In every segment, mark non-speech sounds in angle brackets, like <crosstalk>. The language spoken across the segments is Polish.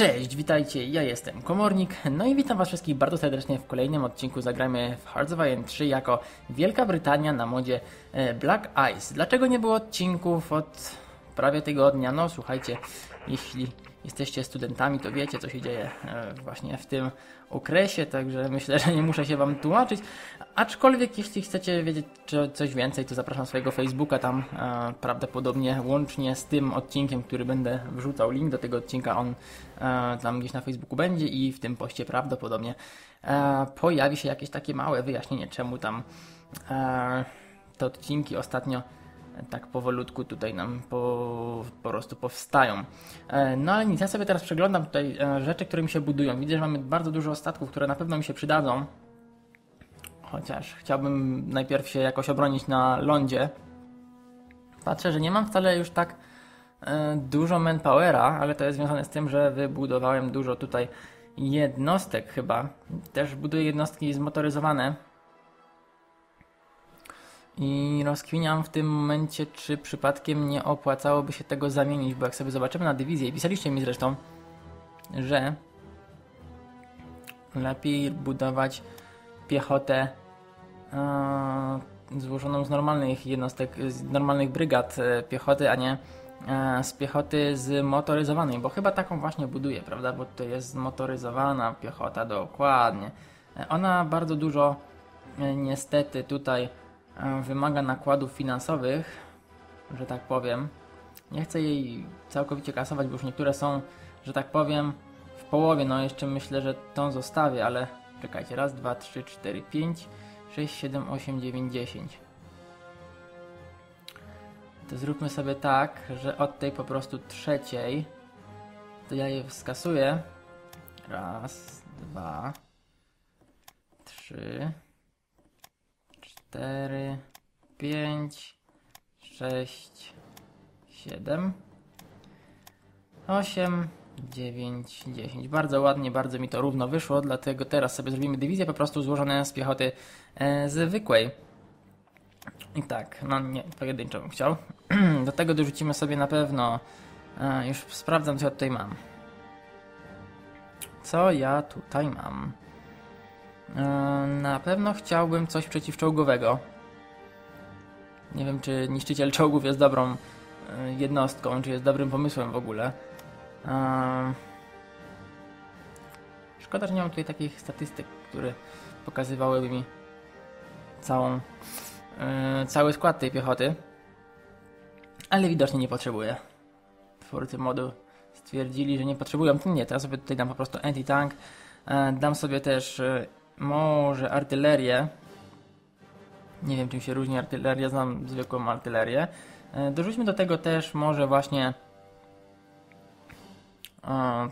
Cześć, witajcie, ja jestem Komornik, no i witam was wszystkich bardzo serdecznie w kolejnym odcinku Zagrajmy w Hearts of Iron 3 jako Wielka Brytania na modzie e, Black Ice. Dlaczego nie było odcinków od prawie tygodnia? No słuchajcie, jeśli jesteście studentami, to wiecie co się dzieje e, właśnie w tym okresie, także myślę, że nie muszę się wam tłumaczyć. Aczkolwiek jeśli chcecie wiedzieć coś więcej, to zapraszam swojego Facebooka, tam e, prawdopodobnie łącznie z tym odcinkiem, który będę wrzucał link do tego odcinka, on e, tam gdzieś na Facebooku będzie i w tym poście prawdopodobnie e, pojawi się jakieś takie małe wyjaśnienie, czemu tam e, te odcinki ostatnio tak powolutku tutaj nam po, po prostu powstają. E, no ale nic, ja sobie teraz przeglądam tutaj e, rzeczy, które mi się budują. Widzę, że mamy bardzo dużo statków, które na pewno mi się przydadzą. Chociaż chciałbym najpierw się jakoś obronić na lądzie. Patrzę, że nie mam wcale już tak e, dużo manpowera, ale to jest związane z tym, że wybudowałem dużo tutaj jednostek chyba. Też buduję jednostki zmotoryzowane i rozkwiniam w tym momencie, czy przypadkiem nie opłacałoby się tego zamienić, bo jak sobie zobaczymy na dywizję, pisaliście mi zresztą, że lepiej budować piechotę e, złożoną z normalnych jednostek, z normalnych brygad e, piechoty, a nie e, z piechoty zmotoryzowanej, bo chyba taką właśnie buduję, prawda, bo to jest zmotoryzowana piechota, dokładnie. E, ona bardzo dużo e, niestety tutaj wymaga nakładów finansowych, że tak powiem. Nie chcę jej całkowicie kasować, bo już niektóre są, że tak powiem, w połowie. No jeszcze myślę, że tą zostawię, ale czekajcie. Raz, dwa, trzy, cztery, pięć, sześć, siedem, osiem, dziewięć, dziesięć. To zróbmy sobie tak, że od tej po prostu trzeciej to ja je skasuję. Raz, dwa, trzy, 4, 5, 6, 7, 8, 9, 10. Bardzo ładnie, bardzo mi to równo wyszło, dlatego teraz sobie zrobimy dywizję po prostu złożone z piechoty e, zwykłej. I tak, no nie, pojedynczą bym chciał. <clears throat> Do tego dorzucimy sobie na pewno, e, już sprawdzam co ja tutaj mam. Co ja tutaj mam? E, na pewno chciałbym coś przeciwczołgowego. Nie wiem, czy niszczyciel czołgów jest dobrą e, jednostką, czy jest dobrym pomysłem w ogóle. E, szkoda, że nie mam tutaj takich statystyk, które pokazywałyby mi całą, cały skład tej piechoty. Ale widocznie nie potrzebuję. Twórcy modu stwierdzili, że nie potrzebują. Nie, teraz sobie tutaj dam po prostu anti-tank. Dam sobie też może artylerię. Nie wiem czym się różni artyleria, znam zwykłą artylerię. E, dorzućmy do tego też może właśnie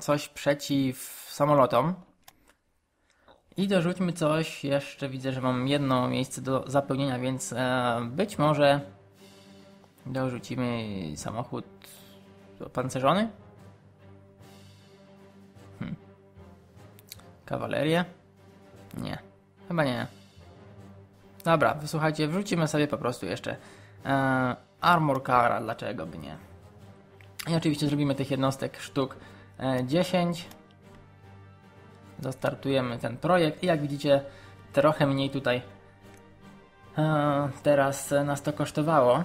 coś przeciw samolotom. I dorzućmy coś, jeszcze widzę, że mam jedno miejsce do zapełnienia, więc e, być może dorzucimy samochód opancerzony. Hmm. Kawalerię. Nie, chyba nie. Dobra, wysłuchajcie, wrzucimy sobie po prostu jeszcze e, Armor Cara, dlaczego by nie. I oczywiście zrobimy tych jednostek sztuk e, 10. Zastartujemy ten projekt i jak widzicie trochę mniej tutaj e, teraz nas to kosztowało.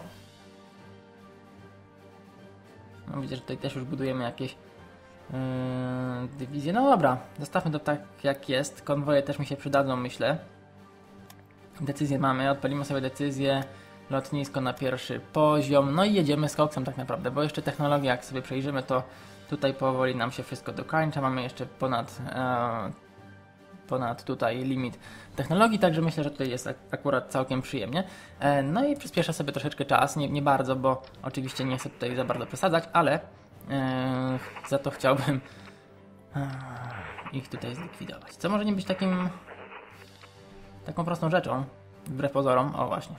No, widzę, że tutaj też już budujemy jakieś Yy, dywizję. No dobra, zostawmy to tak jak jest. Konwoje też mi się przydadzą, myślę. Decyzję mamy, odpalimy sobie decyzję. Lotnisko na pierwszy poziom. No i jedziemy z koksem tak naprawdę, bo jeszcze technologia, jak sobie przejrzymy, to tutaj powoli nam się wszystko dokończa. Mamy jeszcze ponad, e, ponad tutaj limit technologii, także myślę, że tutaj jest akurat całkiem przyjemnie. E, no i przyspiesza sobie troszeczkę czas, nie, nie bardzo, bo oczywiście nie chcę tutaj za bardzo przesadzać, ale Eee, za to chciałbym ich tutaj zlikwidować. Co może nie być takim taką prostą rzeczą, wbrew pozorom. O właśnie.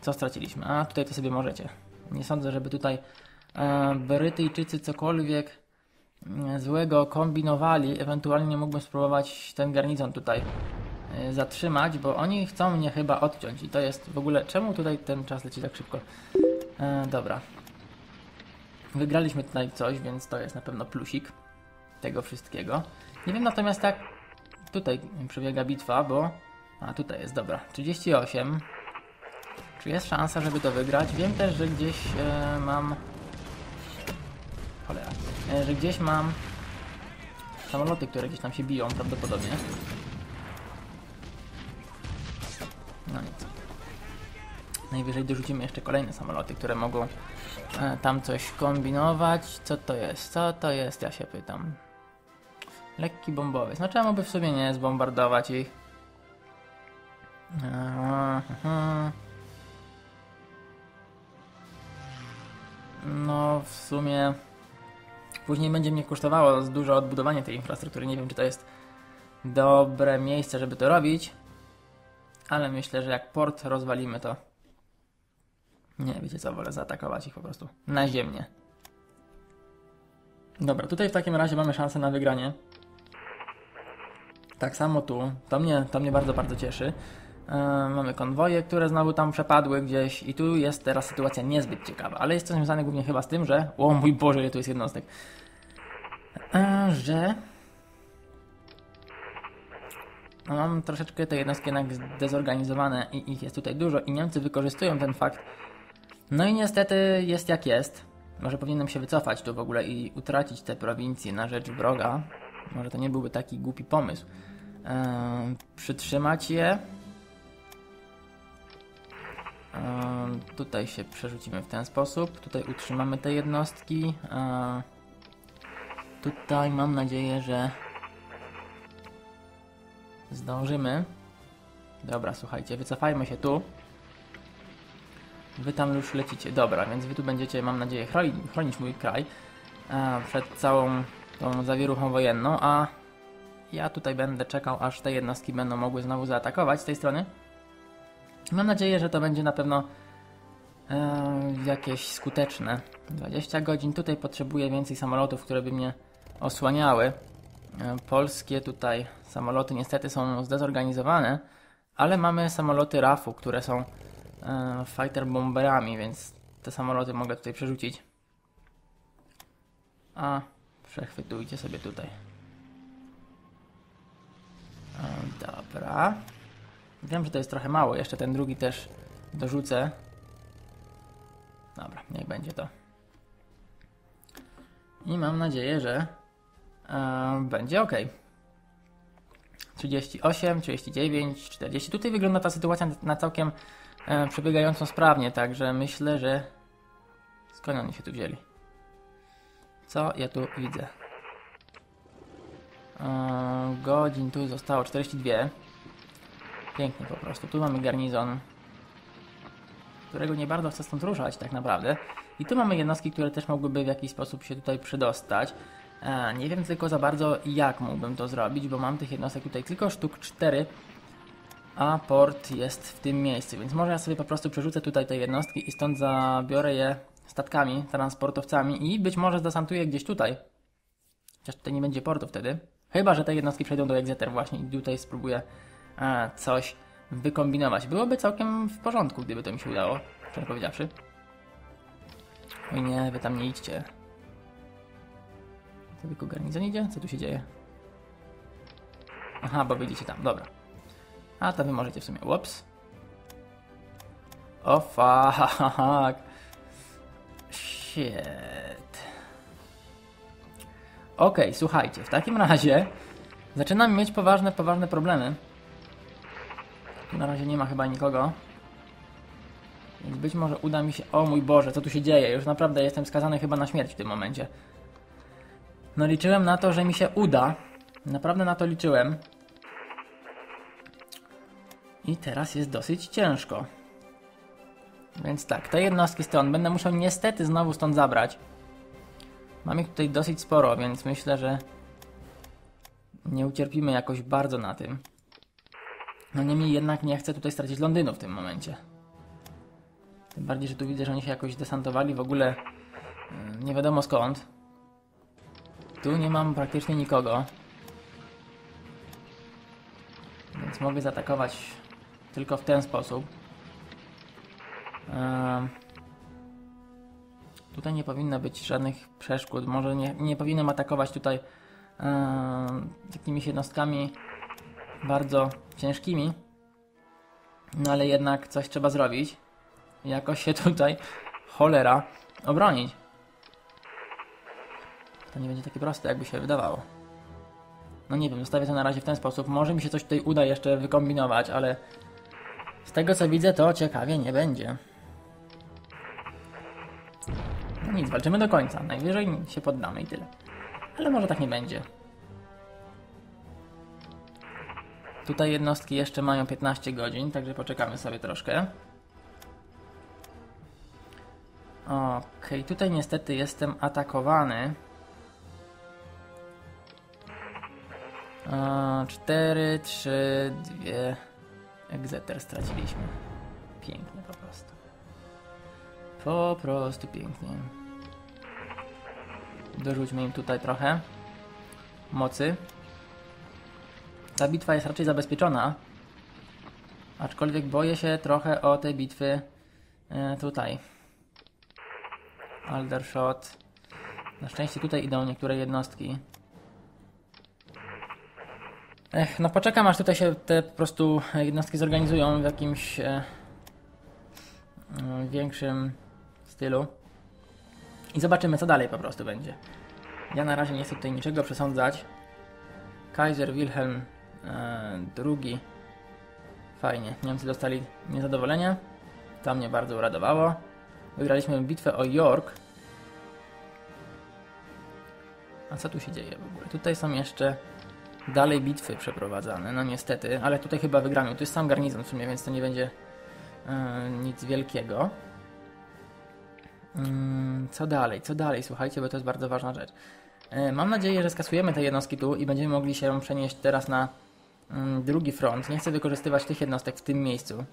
Co straciliśmy? A tutaj to sobie możecie. Nie sądzę, żeby tutaj e, Brytyjczycy cokolwiek e, złego kombinowali. Ewentualnie mógłbym spróbować ten garnizon tutaj e, zatrzymać, bo oni chcą mnie chyba odciąć i to jest w ogóle... Czemu tutaj ten czas leci tak szybko? E, dobra, Wygraliśmy tutaj coś, więc to jest na pewno plusik tego wszystkiego. Nie wiem natomiast jak tutaj przebiega bitwa, bo... A, tutaj jest, dobra. 38. Czy jest szansa, żeby to wygrać? Wiem też, że gdzieś e, mam... Cholera. E, że gdzieś mam samoloty, które gdzieś tam się biją prawdopodobnie. No nic. Najwyżej dorzucimy jeszcze kolejne samoloty, które mogą e, tam coś kombinować. Co to jest? Co to jest? Ja się pytam. Lekki bombowiec. No czemu by w sumie nie zbombardować ich? No w sumie później będzie mnie kosztowało dużo odbudowanie tej infrastruktury. Nie wiem czy to jest dobre miejsce, żeby to robić. Ale myślę, że jak port rozwalimy to... Nie, wiecie co, wolę zaatakować ich po prostu na ziemię. Dobra, tutaj w takim razie mamy szansę na wygranie. Tak samo tu. To mnie, to mnie bardzo, bardzo cieszy. Yy, mamy konwoje, które znowu tam przepadły gdzieś i tu jest teraz sytuacja niezbyt ciekawa, ale jest to związane głównie chyba z tym, że... O mój Boże, ile tu jest jednostek. Yy, że... No, mam troszeczkę te jednostki jednak zdezorganizowane i ich jest tutaj dużo i Niemcy wykorzystują ten fakt. No i niestety jest jak jest. Może powinienem się wycofać tu w ogóle i utracić te prowincje na rzecz wroga. Może to nie byłby taki głupi pomysł. Eee, przytrzymać je. Eee, tutaj się przerzucimy w ten sposób. Tutaj utrzymamy te jednostki. Eee, tutaj mam nadzieję, że zdążymy. Dobra, słuchajcie, wycofajmy się tu. Wy tam już lecicie. Dobra, więc wy tu będziecie, mam nadzieję, chronić, mój kraj e, przed całą tą zawieruchą wojenną, a ja tutaj będę czekał, aż te jednostki będą mogły znowu zaatakować z tej strony. Mam nadzieję, że to będzie na pewno e, jakieś skuteczne. 20 godzin. Tutaj potrzebuję więcej samolotów, które by mnie osłaniały. E, polskie tutaj samoloty niestety są zdezorganizowane, ale mamy samoloty RAF-u, które są fighter bomberami, więc te samoloty mogę tutaj przerzucić. A przechwytujcie sobie tutaj. E, dobra. Wiem, że to jest trochę mało. Jeszcze ten drugi też dorzucę. Dobra, niech będzie to. I mam nadzieję, że e, będzie ok. 38, 39, 40. Tutaj wygląda ta sytuacja na całkiem e, przebiegającą sprawnie, także myślę, że skąd oni się tu wzięli? Co ja tu widzę? E, godzin tu zostało 42. Pięknie po prostu. Tu mamy garnizon, którego nie bardzo chcę stąd ruszać tak naprawdę. I tu mamy jednostki, które też mogłyby w jakiś sposób się tutaj przedostać. E, nie wiem tylko za bardzo jak mógłbym to zrobić, bo mam tych jednostek tutaj tylko sztuk 4, a port jest w tym miejscu, więc może ja sobie po prostu przerzucę tutaj te jednostki i stąd zabiorę je statkami, transportowcami i być może zdesantuję gdzieś tutaj. Chociaż tutaj nie będzie portu wtedy. Chyba, że te jednostki przejdą do Exeter właśnie i tutaj spróbuję e, coś wykombinować. Byłoby całkiem w porządku, gdyby to mi się udało, szczerze powiedziawszy. Oj nie, wy tam nie idźcie. To tylko garnizon idzie? Co tu się dzieje? Aha, bo wyjdziecie tam, dobra. A to wy możecie w sumie. Ups. O fuck. Shit. Okay, słuchajcie, w takim razie zaczynam mieć poważne, poważne problemy. Na razie nie ma chyba nikogo. Więc być może uda mi się... O mój Boże, co tu się dzieje? Już naprawdę jestem skazany chyba na śmierć w tym momencie. No liczyłem na to, że mi się uda. Naprawdę na to liczyłem. I teraz jest dosyć ciężko. Więc tak, te jednostki stąd będę musiał niestety znowu stąd zabrać. Mam ich tutaj dosyć sporo, więc myślę, że nie ucierpimy jakoś bardzo na tym. No niemniej jednak nie chcę tutaj stracić Londynu w tym momencie. Tym bardziej, że tu widzę, że oni się jakoś desantowali w ogóle nie wiadomo skąd. Tu nie mam praktycznie nikogo. Więc mogę zaatakować tylko w ten sposób. Tutaj nie powinno być żadnych przeszkód. Może nie, nie powinienem atakować tutaj yy, jakimiś jednostkami bardzo ciężkimi. No ale jednak coś trzeba zrobić. Jakoś się tutaj cholera obronić. To nie będzie takie proste, jakby się wydawało. No nie wiem, zostawię to na razie w ten sposób. Może mi się coś tutaj uda jeszcze wykombinować, ale z tego co widzę, to ciekawie nie będzie. No nic, walczymy do końca. Najwyżej się poddamy i tyle. Ale może tak nie będzie. Tutaj jednostki jeszcze mają 15 godzin, także poczekamy sobie troszkę. Okej, okay, tutaj niestety jestem atakowany. 4, 3, 2. Exeter straciliśmy. Pięknie po prostu. Po prostu pięknie. Dorzućmy im tutaj trochę mocy. Ta bitwa jest raczej zabezpieczona. Aczkolwiek boję się trochę o te bitwy e, tutaj. Aldershot. Na szczęście tutaj idą niektóre jednostki. Ech, no poczekam aż tutaj się te po prostu jednostki zorganizują w jakimś e, e, większym stylu. I zobaczymy co dalej po prostu będzie. Ja na razie nie chcę tutaj niczego przesądzać. Kaiser Wilhelm e, II. Fajnie. Niemcy dostali niezadowolenie. To mnie bardzo uradowało. Wygraliśmy bitwę o York. A co tu się dzieje w ogóle? Tutaj są jeszcze dalej bitwy przeprowadzane, no niestety, ale tutaj chyba wygramy. To jest sam garnizon w sumie, więc to nie będzie yy, nic wielkiego. Yy, co dalej, co dalej, słuchajcie, bo to jest bardzo ważna rzecz. Yy, mam nadzieję, że skasujemy te jednostki tu i będziemy mogli się przenieść teraz na mm, drugi front. Nie chcę wykorzystywać tych jednostek w tym miejscu.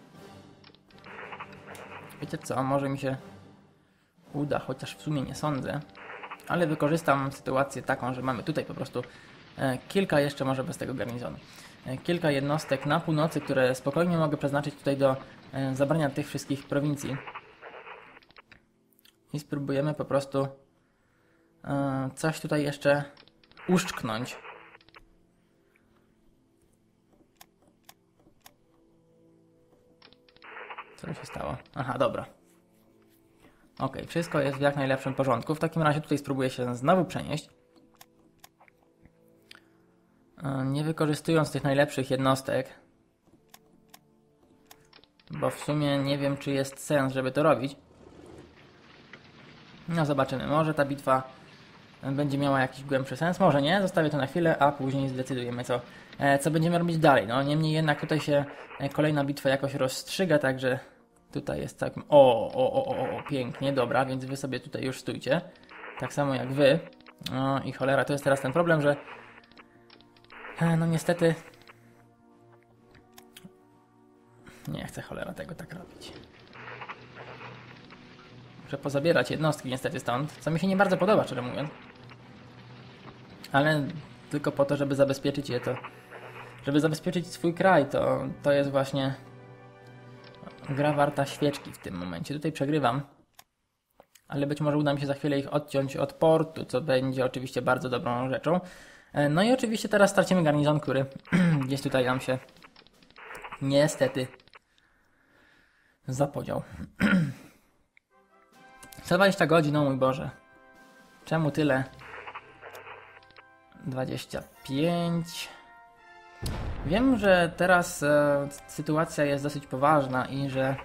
Wiecie co, może mi się uda, chociaż w sumie nie sądzę. Ale wykorzystam sytuację taką, że mamy tutaj po prostu kilka jeszcze może bez tego garnizonu. E, kilka jednostek na północy, które spokojnie mogę przeznaczyć tutaj do e, zabrania tych wszystkich prowincji. I spróbujemy po prostu coś tutaj jeszcze uszczknąć. Co się stało? Aha, dobra. Ok, wszystko jest w jak najlepszym porządku. W takim razie tutaj spróbuję się znowu przenieść. Nie wykorzystując tych najlepszych jednostek, bo w sumie nie wiem, czy jest sens, żeby to robić. No zobaczymy, może ta bitwa będzie miała jakiś głębszy sens, może nie, zostawię to na chwilę, a później zdecydujemy co, e, co będziemy robić dalej. No niemniej jednak tutaj się e, kolejna bitwa jakoś rozstrzyga, także tutaj jest całkiem... O, o, o, o, o, pięknie, dobra, więc wy sobie tutaj już stójcie, tak samo jak wy. No i cholera, to jest teraz ten problem, że E, no niestety... Nie chcę cholera tego tak robić. Muszę pozabierać jednostki niestety stąd, co mi się nie bardzo podoba, szczerze mówiąc. Ale tylko po to, żeby zabezpieczyć je to... Żeby zabezpieczyć swój kraj, to, to jest właśnie gra warta świeczki w tym momencie. Tutaj przegrywam, ale być może uda mi się za chwilę ich odciąć od portu, co będzie oczywiście bardzo dobrą rzeczą. E, no i oczywiście teraz stracimy garnizon, który <clears throat> gdzieś tutaj nam się niestety zapodział. <clears throat> 120 godzin, no mój Boże. Czemu tyle? 25. Wiem, że teraz e, sytuacja jest dosyć poważna i że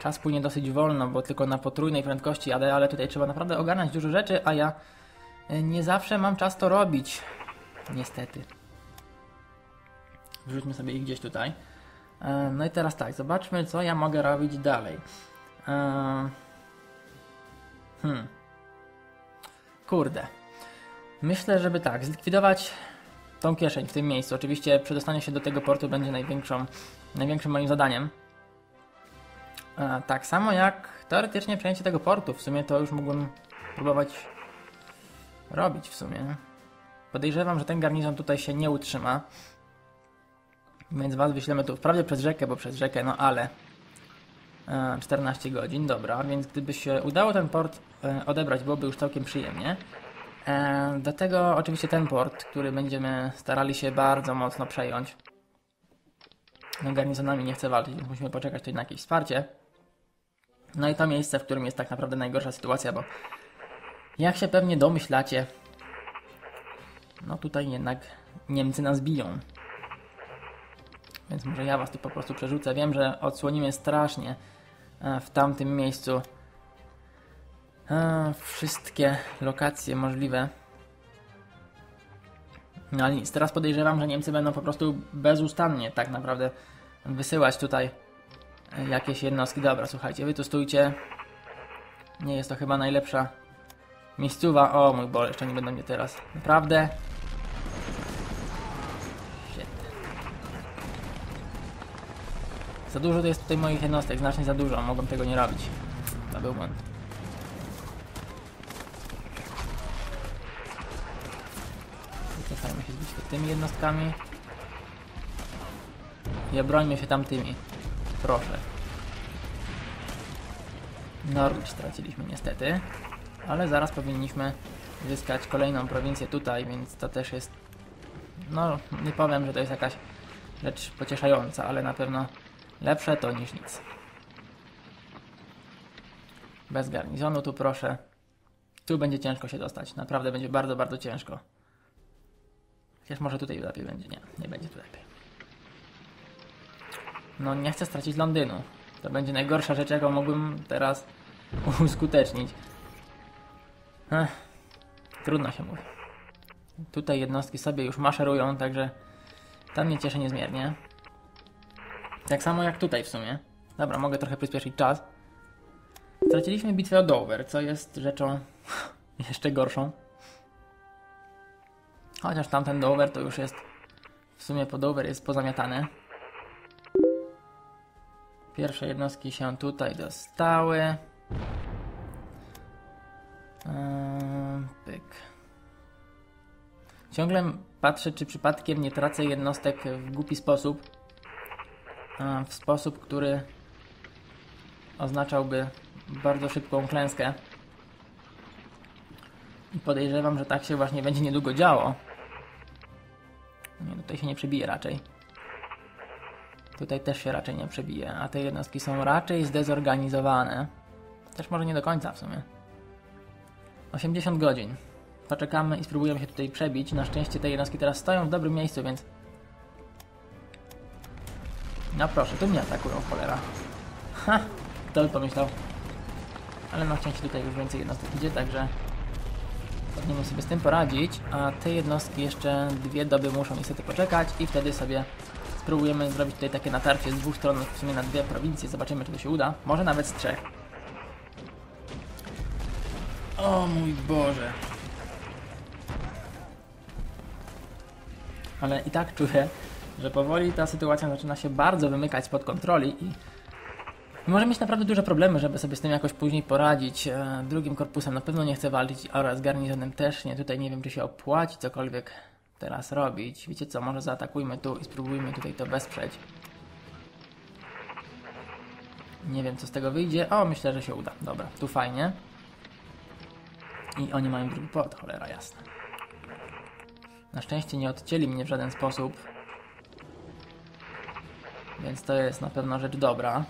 czas płynie dosyć wolno, bo tylko na potrójnej prędkości, ale, ale tutaj trzeba naprawdę ogarnąć dużo rzeczy, a ja e, nie zawsze mam czas to robić. Niestety. Wrzućmy sobie ich gdzieś tutaj. E, no i teraz tak, zobaczmy co ja mogę robić dalej. E, hmm. Kurde. Myślę, żeby tak, zlikwidować tą kieszeń w tym miejscu. Oczywiście przedostanie się do tego portu będzie największą, największym moim zadaniem. E, tak samo jak teoretycznie przejęcie tego portu. W sumie to już mógłbym próbować robić w sumie. Podejrzewam, że ten garnizon tutaj się nie utrzyma. Więc was wyślemy tu wprawdzie przez rzekę, bo przez rzekę, no ale E, 14 godzin, dobra, więc gdyby się udało ten port e, odebrać, byłoby już całkiem przyjemnie. E, do tego oczywiście ten port, który będziemy starali się bardzo mocno przejąć. No garnizonami nie chcę walczyć, więc musimy poczekać tutaj na jakieś wsparcie. No i to miejsce, w którym jest tak naprawdę najgorsza sytuacja, bo jak się pewnie domyślacie, no tutaj jednak Niemcy nas biją. Więc może ja was tu po prostu przerzucę. Wiem, że odsłonimy strasznie e, w tamtym miejscu e, wszystkie lokacje możliwe. No ale nic, teraz podejrzewam, że Niemcy będą po prostu bezustannie tak naprawdę wysyłać tutaj e, jakieś jednostki. Dobra, słuchajcie, wy tu stójcie. Nie jest to chyba najlepsza miejscowa. O mój Boże, jeszcze nie będą mnie teraz. Naprawdę? Shit. Za dużo to jest tutaj moich jednostek, znacznie za dużo. Mogłem tego nie robić. To był błąd. Cofajmy się z bitwy tymi jednostkami. I obrońmy się tamtymi. Proszę. Norwich straciliśmy niestety. Ale zaraz powinniśmy zyskać kolejną prowincję tutaj, więc to też jest... No, nie powiem, że to jest jakaś rzecz pocieszająca, ale na pewno lepsze to niż nic. Bez garnizonu tu proszę. Tu będzie ciężko się dostać. Naprawdę będzie bardzo, bardzo ciężko. Chociaż może tutaj lepiej będzie. Nie, nie będzie tu lepiej. No nie chcę stracić Londynu. To będzie najgorsza rzecz, jaką mógłbym teraz <laughs> uskutecznić. Ech, trudno się mówi. Tutaj jednostki sobie już maszerują, także to mnie cieszy niezmiernie. Tak samo jak tutaj w sumie. Dobra, mogę trochę przyspieszyć czas. Straciliśmy bitwę o Dover, co jest rzeczą <laughs> jeszcze gorszą. Chociaż tamten Dover to już jest w sumie po Dover jest pozamiatane. Pierwsze jednostki się tutaj dostały. Eee, pyk. Ciągle patrzę, czy przypadkiem nie tracę jednostek w głupi sposób. Eee, w sposób, który oznaczałby bardzo szybką klęskę. I podejrzewam, że tak się właśnie będzie niedługo działo. Nie, tutaj się nie przebije raczej. Tutaj też się raczej nie przebije, a te jednostki są raczej zdezorganizowane. Też może nie do końca w sumie. 80 godzin. Poczekamy i spróbujemy się tutaj przebić. Na szczęście te jednostki teraz stoją w dobrym miejscu, więc... No proszę, tu mnie atakują, cholera. Ha! Kto by pomyślał? Ale na szczęście tutaj już więcej jednostek idzie, także... Powinniśmy sobie z tym poradzić, a te jednostki jeszcze dwie doby muszą niestety poczekać i wtedy sobie spróbujemy zrobić tutaj takie natarcie z dwóch stron, w sumie na dwie prowincje, zobaczymy czy to się uda. Może nawet z trzech. O mój Boże. Ale i tak czuję, że powoli ta sytuacja zaczyna się bardzo wymykać spod kontroli i może mieć naprawdę duże problemy, żeby sobie z tym jakoś później poradzić. E, drugim korpusem na pewno nie chcę walczyć oraz garnizonem też nie. Tutaj nie wiem, czy się opłaci cokolwiek teraz robić. Wiecie co, może zaatakujmy tu i spróbujmy tutaj to wesprzeć. Nie wiem, co z tego wyjdzie. O, myślę, że się uda. Dobra, tu fajnie. I oni mają drugi port, cholera jasna. Na szczęście nie odcięli mnie w żaden sposób. Więc to jest na pewno rzecz dobra.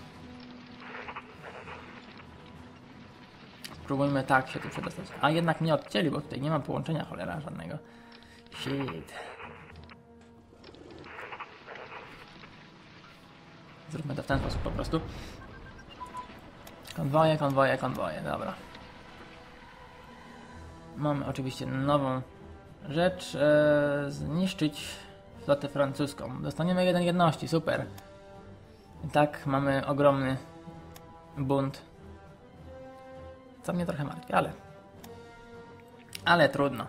Spróbujmy tak się tu przedostać. A jednak mnie odcięli, bo tutaj nie ma połączenia cholera żadnego. Shit. Zróbmy to w ten sposób po prostu. Konwoje, konwoje, konwoje, dobra. Mamy oczywiście nową rzecz. E, zniszczyć flotę francuską. Dostaniemy jeden jedności, super. I tak mamy ogromny bunt. Co mnie trochę martwi, ale... Ale trudno.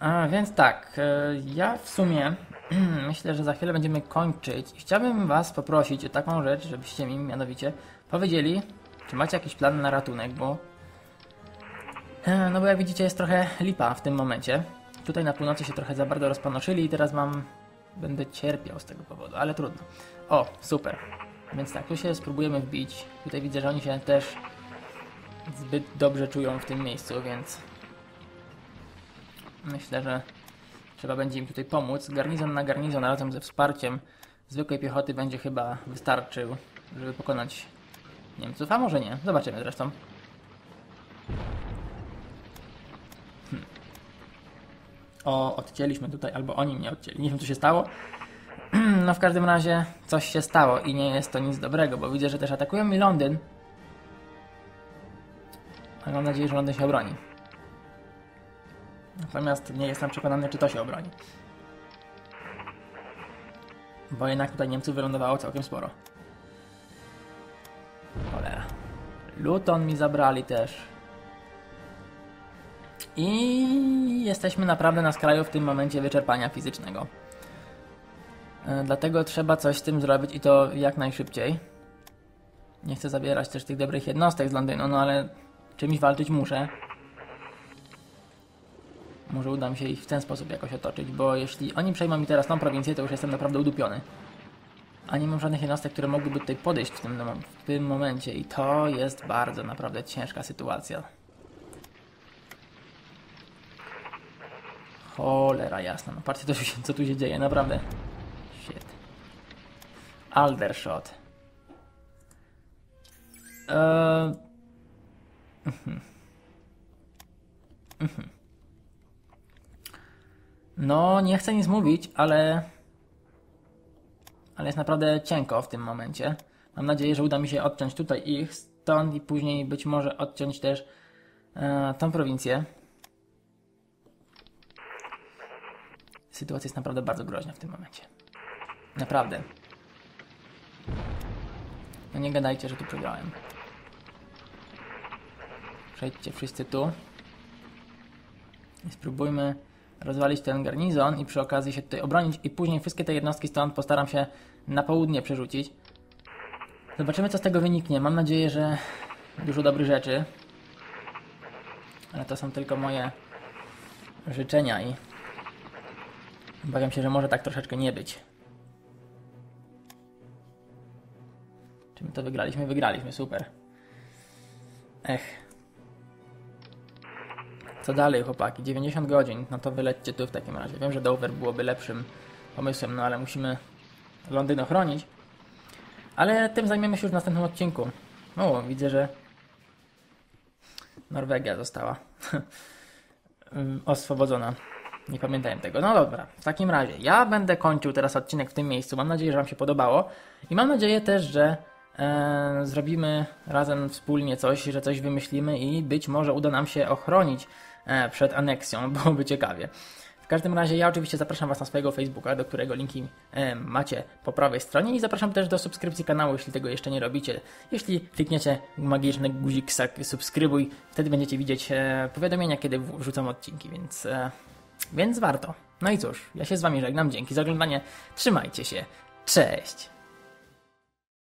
A, więc tak, e, ja w sumie <clears throat> myślę, że za chwilę będziemy kończyć. Chciałbym Was poprosić o taką rzecz, żebyście mi mianowicie powiedzieli, czy macie jakiś plan na ratunek, bo no bo jak widzicie jest trochę lipa w tym momencie. Tutaj na północy się trochę za bardzo rozpanoszyli i teraz mam będę cierpiał z tego powodu, ale trudno. O, super. Więc tak, tu się spróbujemy wbić. Tutaj widzę, że oni się też zbyt dobrze czują w tym miejscu, więc myślę, że trzeba będzie im tutaj pomóc. Garnizon na garnizon razem ze wsparciem zwykłej piechoty będzie chyba wystarczył, żeby pokonać Niemców, a może nie. Zobaczymy zresztą. O, odcięliśmy tutaj, albo oni mnie odcięli. Nie wiem, co się stało. <clears throat> No w każdym razie coś się stało i nie jest to nic dobrego, bo widzę, że też atakują mi Londyn. Ale mam nadzieję, że Londyn się obroni. Natomiast nie jestem przekonany, czy to się obroni. Bo jednak tutaj Niemców wylądowało całkiem sporo. Cholera. Luton mi zabrali też. I jesteśmy naprawdę na skraju w tym momencie wyczerpania fizycznego. E, dlatego trzeba coś z tym zrobić i to jak najszybciej. Nie chcę zabierać też tych dobrych jednostek z Londynu, no ale czymś walczyć muszę. Może uda mi się ich w ten sposób jakoś otoczyć, bo jeśli oni przejmą mi teraz tą prowincję, to już jestem naprawdę udupiony. A nie mam żadnych jednostek, które mogłyby tutaj podejść w tym, w tym momencie i to jest bardzo naprawdę ciężka sytuacja. Cholera jasna, no patrzcie to, co tu się dzieje, naprawdę. Shit. Aldershot. Eee... Mhm. Mhm. No, nie chcę nic mówić, ale. Ale jest naprawdę cienko w tym momencie. Mam nadzieję, że uda mi się odciąć tutaj ich stąd i później być może odciąć też e, tą prowincję. Sytuacja jest naprawdę bardzo groźna w tym momencie. Naprawdę. No nie gadajcie, że tu przegrałem. Przejdźcie wszyscy tu. I spróbujmy rozwalić ten garnizon i przy okazji się tutaj obronić i później wszystkie te jednostki stąd postaram się na południe przerzucić. Zobaczymy co z tego wyniknie. Mam nadzieję, że dużo dobrych rzeczy. Ale to są tylko moje życzenia i obawiam się, że może tak troszeczkę nie być. Czy my to wygraliśmy? Wygraliśmy, super. Ech. Co dalej, chłopaki? 90 godzin. No to wylećcie tu w takim razie. Wiem, że Dover byłoby lepszym pomysłem, no ale musimy Londyn ochronić. Ale tym zajmiemy się już w następnym odcinku. O, widzę, że Norwegia została <laughs> oswobodzona. Nie pamiętałem tego. No dobra, w takim razie ja będę kończył teraz odcinek w tym miejscu. Mam nadzieję, że Wam się podobało. I mam nadzieję też, że e, zrobimy razem wspólnie coś, że coś wymyślimy i być może uda nam się ochronić E, przed aneksją, <laughs> byłoby ciekawie. W każdym razie ja oczywiście zapraszam Was na swojego Facebooka, do którego linki e, macie po prawej stronie i zapraszam też do subskrypcji kanału, jeśli tego jeszcze nie robicie. Jeśli klikniecie magiczny guzik subskrybuj, wtedy będziecie widzieć e, powiadomienia, kiedy wrzucam odcinki, więc, więc warto. No i cóż, ja się z Wami żegnam, dzięki za oglądanie, trzymajcie się, cześć!